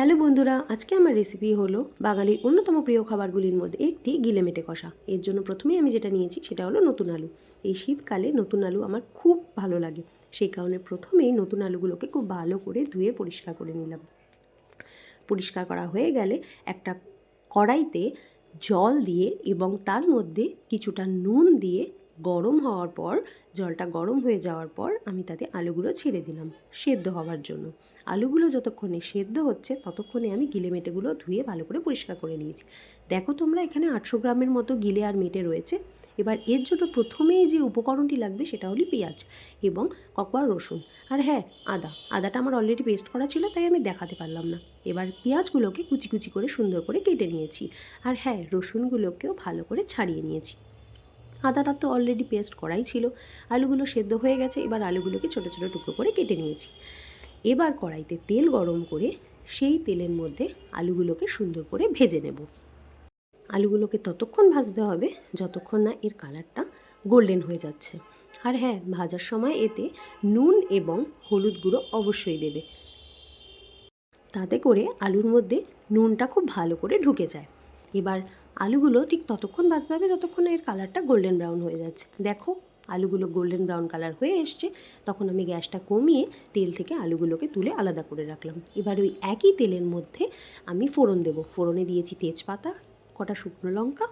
Hello বন্ধুরা, আজকে আমার রেসিপি হলো বাঙালির অন্যতম প্রিয় খাবারগুলির মধ্যে একটি গিলেমেটে কষা। এর জন্য প্রথমেই আমি যেটা নিয়েছি সেটা হলো নতুন আলু। এই শীতকালে নতুন আলু আমার খুব ভালো লাগে। সেই কারণে প্রথমেই নতুন আলুগুলোকে খুব ভালো করে ধুয়ে পরিষ্কার করে নিলাম। পরিষ্কার করা হয়ে গেলে একটা কড়াইতে জল দিয়ে এবং তার মধ্যে কিছুটা নুন দিয়ে গরম হওয়ার পর, জলটা গরম হয়ে যাওয়ার পর আমি তাতে আলুগুলো ছেড়ে দিলাম সেদ্ধ হওয়ার জন্য। আলুগুলো যতক্ষণে সেদ্ধ হচ্ছে ততক্ষণে আমি গিলে মেটেগুলো ধুয়ে ভালো করে পরিষ্কার করে নিয়েছি। দেখো তোমরা এখানে আটশো গ্রামের মতো গিলে আর মেটে রয়েছে। এবার এর জন্য প্রথমেই যে উপকরণটি লাগবে সেটা হলো পেঁয়াজ এবং ককোয়া রসুন। আর হ্যাঁ আদা। আদাটা আমার অলরেডি পেস্ট করা ছিল, তাই আমি দেখাতে পারলাম না। এবার পেঁয়াজগুলোকে কুচি কুচি করে সুন্দর করে কেটে নিয়েছি। আর হ্যাঁ রসুনগুলোকেও ভালো করে ছাড়িয়ে নিয়েছি। আদাটা তো অলরেডি পেস্ট করাই ছিল। আলুগুলো সেদ্ধ হয়ে গেছে, এবার আলুগুলোকে ছোটো ছোটো টুকরো করে কেটে নিয়েছি। এবার কড়াইতে তেল গরম করে সেই তেলের মধ্যে আলুগুলোকে সুন্দর করে ভেজে নেব। আলুগুলোকে ততক্ষণ ভাজতে হবে যতক্ষণ না এর কালারটা গোল্ডেন হয়ে যাচ্ছে। আর হ্যাঁ ভাজার সময় এতে নুন এবং হলুদ গুঁড়ো অবশ্যই দেবে। তাতে করে আলুর মধ্যে নুনটা খুব ভালো করে ঢুকে যায়। এবার আলুগুলো ঠিক ততক্ষণ ভাজতে হবে যতক্ষণ এর কালারটা গোল্ডেন ব্রাউন হয়ে যাচ্ছে। দেখো, আলুগুলো গোল্ডেন ব্রাউন কালার হয়ে এসছে। তখন আমি গ্যাসটা কমিয়ে তেল থেকে আলুগুলোকে তুলে আলাদা করে রাখলাম। এবার ওই একই তেলের মধ্যে আমি ফোড়ন দেব। ফোড়নে দিয়েছি তেজপাতা, কটা শুকনো লঙ্কা,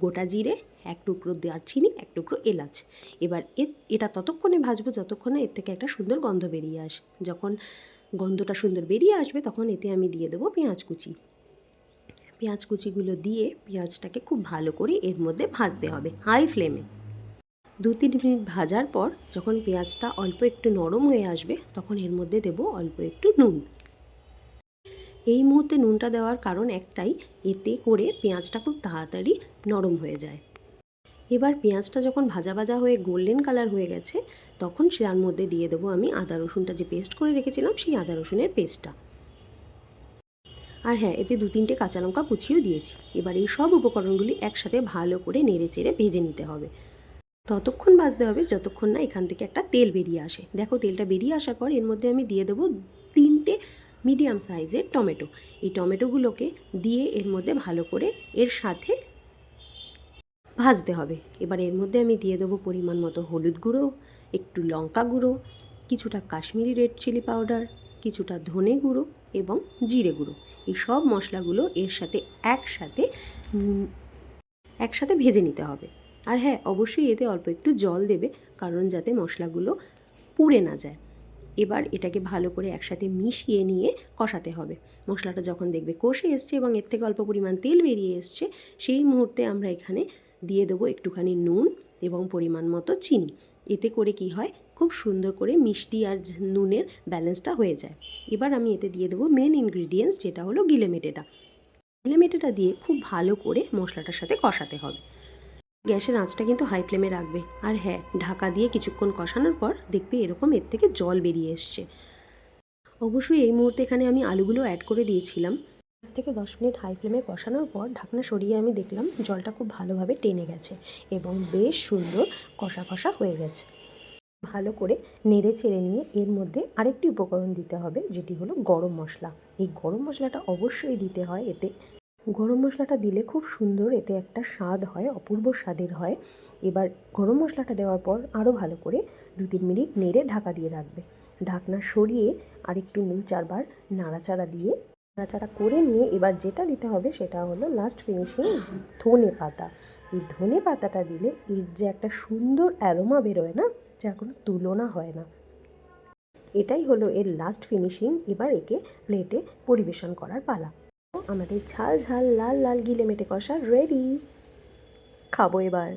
গোটা জিরে, এক টুকরো দারচিনি, এক টুকরো এলাচ। এবার এটা ততক্ষণে ভাজবো যতক্ষণে এর থেকে একটা সুন্দর গন্ধ বেরিয়ে আসে। যখন গন্ধটা সুন্দর বেরিয়ে আসবে তখন এতে আমি দিয়ে দেবো পেঁয়াজ কুচি। পেঁয়াজ কুচিগুলো দিয়ে পেঁয়াজটাকে খুব ভালো করে এর মধ্যে ভাজতে হবে হাই ফ্লেমে। দু তিন মিনিট ভাজার পর যখন পেঁয়াজটা অল্প একটু নরম হয়ে আসবে তখন এর মধ্যে দেব অল্প একটু নুন। এই মুহূর্তে নুনটা দেওয়ার কারণ একটাই, এতে করে পেঁয়াজটা খুব তাড়াতাড়ি নরম হয়ে যায়। এবার পেঁয়াজটা যখন ভাজা ভাজা হয়ে গোল্ডেন কালার হয়ে গেছে, তখন তার মধ্যে দিয়ে দেবো আমি আদা রসুনটা যে পেস্ট করে রেখেছিলাম সেই আদা রসুনের পেস্টটা। আর হ্যাঁ এতে দু তিনটে কাঁচা লঙ্কা কুচিও দিয়েছি। এবার এই সব উপকরণগুলি একসাথে ভালো করে নেড়ে চেড়ে ভেজে নিতে হবে। ততক্ষণ বাজতে হবে যতক্ষণ না এখান থেকে একটা তেল বেরিয়ে আসে। দেখো, তেলটা বেরিয়ে আসার পর এর মধ্যে আমি দিয়ে দেবো তিনটে মিডিয়াম সাইজের টমেটো। এই টমেটোগুলোকে দিয়ে এর মধ্যে ভালো করে এর সাথে ভাজতে হবে। এবার এর মধ্যে আমি দিয়ে দেবো পরিমাণ মতো হলুদ গুঁড়ো, একটু লঙ্কা গুঁড়ো, কিছুটা কাশ্মীরি রেড চিলি পাউডার কিছুটা ধনে গুঁড়ো এবং জিরে গুঁড়ো। এই সব মশলাগুলো এর সাথে একসাথে একসাথে ভেজে নিতে হবে। আর হ্যাঁ অবশ্যই এতে অল্প একটু জল দেবে, কারণ যাতে মশলাগুলো পুড়ে না যায়। এবার এটাকে ভালো করে একসাথে মিশিয়ে নিয়ে কষাতে হবে। মশলাটা যখন দেখবে কষে এসছে এবং এর থেকে অল্প পরিমাণ তেল বেরিয়ে এসছে, সেই মুহূর্তে আমরা এখানে দিয়ে দেবো একটুখানি নুন এবং পরিমাণ মতো চিনি। এতে করে কি হয়? খুব সুন্দর করে মিষ্টি আর নুনের ব্যালেন্সটা হয়ে যায়। এবার আমি এতে দিয়ে দেবো মেন ইনগ্রিডিয়েন্টস যেটা হলো গিলেমেটেটা। গিলেমেটেটা দিয়ে খুব ভালো করে মশলাটার সাথে কষাতে হবে। গ্যাসের আঁচটা কিন্তু হাই ফ্লেমে রাখবে। আর হ্যাঁ ঢাকা দিয়ে কিছুক্ষণ কষানোর পর দেখবে এরকম এর থেকে জল বেরিয়ে এসছে। অবশ্যই এই মুহূর্তে এখানে আমি আলুগুলো অ্যাড করে দিয়েছিলাম। থেকে দশ মিনিট হাই ফ্লেমে কষানোর পর ঢাকনা সরিয়ে আমি দেখলাম জলটা খুব ভালোভাবে টেনে গেছে এবং বেশ সুন্দর কষা কষা হয়ে গেছে। ভালো করে নেড়ে ছেড়ে নিয়ে এর মধ্যে আরেকটি উপকরণ দিতে হবে, যেটি হলো গরম মশলা। এই গরম মশলাটা অবশ্যই দিতে হয়, এতে গরম মশলাটা দিলে খুব সুন্দর, এতে একটা স্বাদ হয়, অপূর্ব স্বাদের হয়। এবার গরম মশলাটা দেওয়ার পর আরও ভালো করে দু তিন মিনিট নেড়ে ঢাকা দিয়ে রাখবে। ঢাকনা সরিয়ে আরেকটু দু চারবার নাড়াচাড়া দিয়ে নাড়াচাড়া করে নিয়ে এবার যেটা দিতে হবে সেটা হলো লাস্ট ফিনিশিং ধনে পাতা। এই ধনে পাতাটা দিলে এর যে একটা সুন্দর অ্যারোমা বেরোয় না যার কোনো তুলনা হয় না। এটাই হলো এর লাস্ট ফিনিশিং এবার একে প্লেটে পরিবেশন করার পালা। আমাদের ঝাল ঝাল, লাল লাল, গিলে মেটে কষা রেডি খাব এবার।